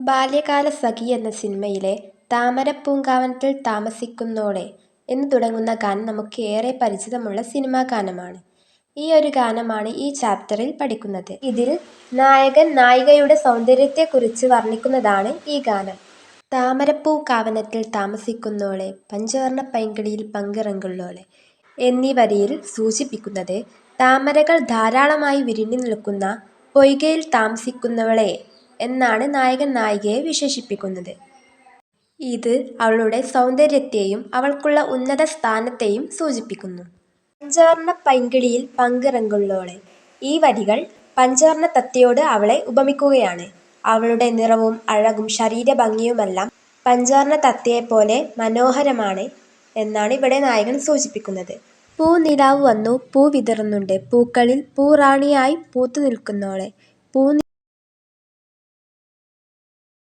ബാല്യകാലസഖി എന്ന സിനിമയിലെ താമരപ്പൂങ്കാവനത്തിൽ താമസിക്കുന്നോളെ എന്ന് തുടങ്ങുന്ന ഗാനം നമുക്ക് ഏറെ പരിചിതമുള്ള സിനിമാ ഗാനമാണ്. ഈ ഒരു ഗാനമാണ് ഈ ചാപ്റ്ററിൽ പഠിക്കുന്നത്. ഇതിൽ നായകൻ നായികയുടെ സൗന്ദര്യത്തെക്കുറിച്ച് വർണിക്കുന്നതാണ് ഈ ഗാനം. താമരപ്പൂങ്കാവനത്തിൽ താമസിക്കുന്നോളെ പഞ്ചവർണപ്പൈങ്കിളിയിൽ പങ്കിറങ്ങുള്ളോളെ എന്നീ വരിയിൽ സൂചിപ്പിക്കുന്നത് താമരകൾ ധാരാളമായി വിരിഞ്ഞു നിൽക്കുന്ന പൊയ്കയിൽ താമസിക്കുന്നവളെ എന്നാണ് നായകൻ നായികയെ വിശേഷിപ്പിക്കുന്നത്. ഇത് അവളുടെ സൗന്ദര്യത്തെയും അവൾക്കുള്ള ഉന്നത സ്ഥാനത്തെയും സൂചിപ്പിക്കുന്നു. പഞ്ചവർണപ്പൈങ്കിളിയിൽ പങ്കിറങ്ങുള്ളോളെ ഈ വരികൾ പഞ്ചവർണത്തത്തയോട് അവളെ ഉപമിക്കുകയാണ്. അവളുടെ നിറവും അഴകും ശരീരഭംഗിയുമെല്ലാം പഞ്ചവർണത്തത്തയെപ്പോലെ മനോഹരമാണ് എന്നാണ് ഇവിടെ നായകൻ സൂചിപ്പിക്കുന്നത്. പൂനിലാവ് വന്നു പൂ വിതറുന്നുണ്ട് പൂക്കളിൽ പൂറാണിയായി പൂത്തു നിൽക്കുന്നോളെ പൂനി